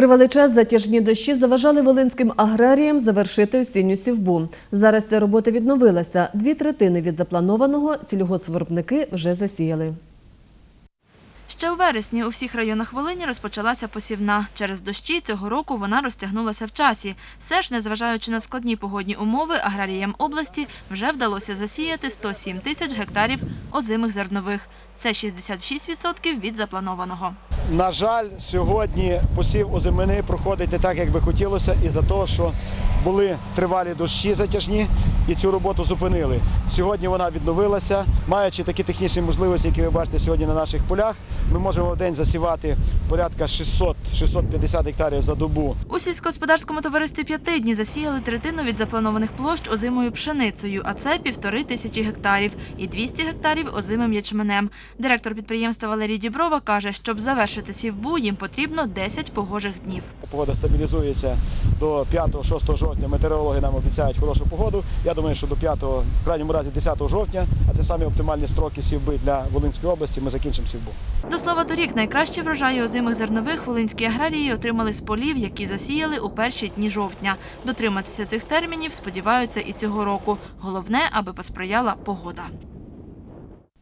Тривалий час затяжні дощі заважали волинським аграріям завершити осінню сівбу. Зараз ця робота відновилася. Дві третини від запланованого сільгоспвиробники вже засіяли. Ще у вересні у всіх районах Волині розпочалася посівна. Через дощі цього року вона розтягнулася в часі. Все ж, незважаючи на складні погодні умови, аграріям області вже вдалося засіяти 107 тисяч гектарів озимих зернових. Це 66% від запланованого. На жаль, сьогодні посів озимини проходить не так, як би хотілося, із-за того, що були тривалі дощі затяжні і цю роботу зупинили. Сьогодні вона відновилася, маючи такі технічні можливості, які ви бачите сьогодні на наших полях. Ми можемо в день засівати порядка 600-650 гектарів за добу. У сільськогосподарському товаристві «П'ятидні» засіяли третину від запланованих площ озимою пшеницею, а це півтори тисячі гектарів і 200 гектарів озимим ячменем. Директор підприємства Валерій Діброва каже, щоб завершити сівбу, їм потрібно 10 погожих днів. Погода стабілізується до 5-6 жовтня. Метеорологи нам обіцяють хорошу погоду. Я думаю, що до 5, в крайньому разі 10 жовтня, а це самі оптимальні строки сівби для Волинської області. Ми закінчимо сівбу. До слова, торік найкращі врожаї озимих зернових волинські аграрії отримали з полів, які засіяли у перші дні жовтня. Дотриматися цих термінів сподіваються і цього року. Головне, аби посприяла погода.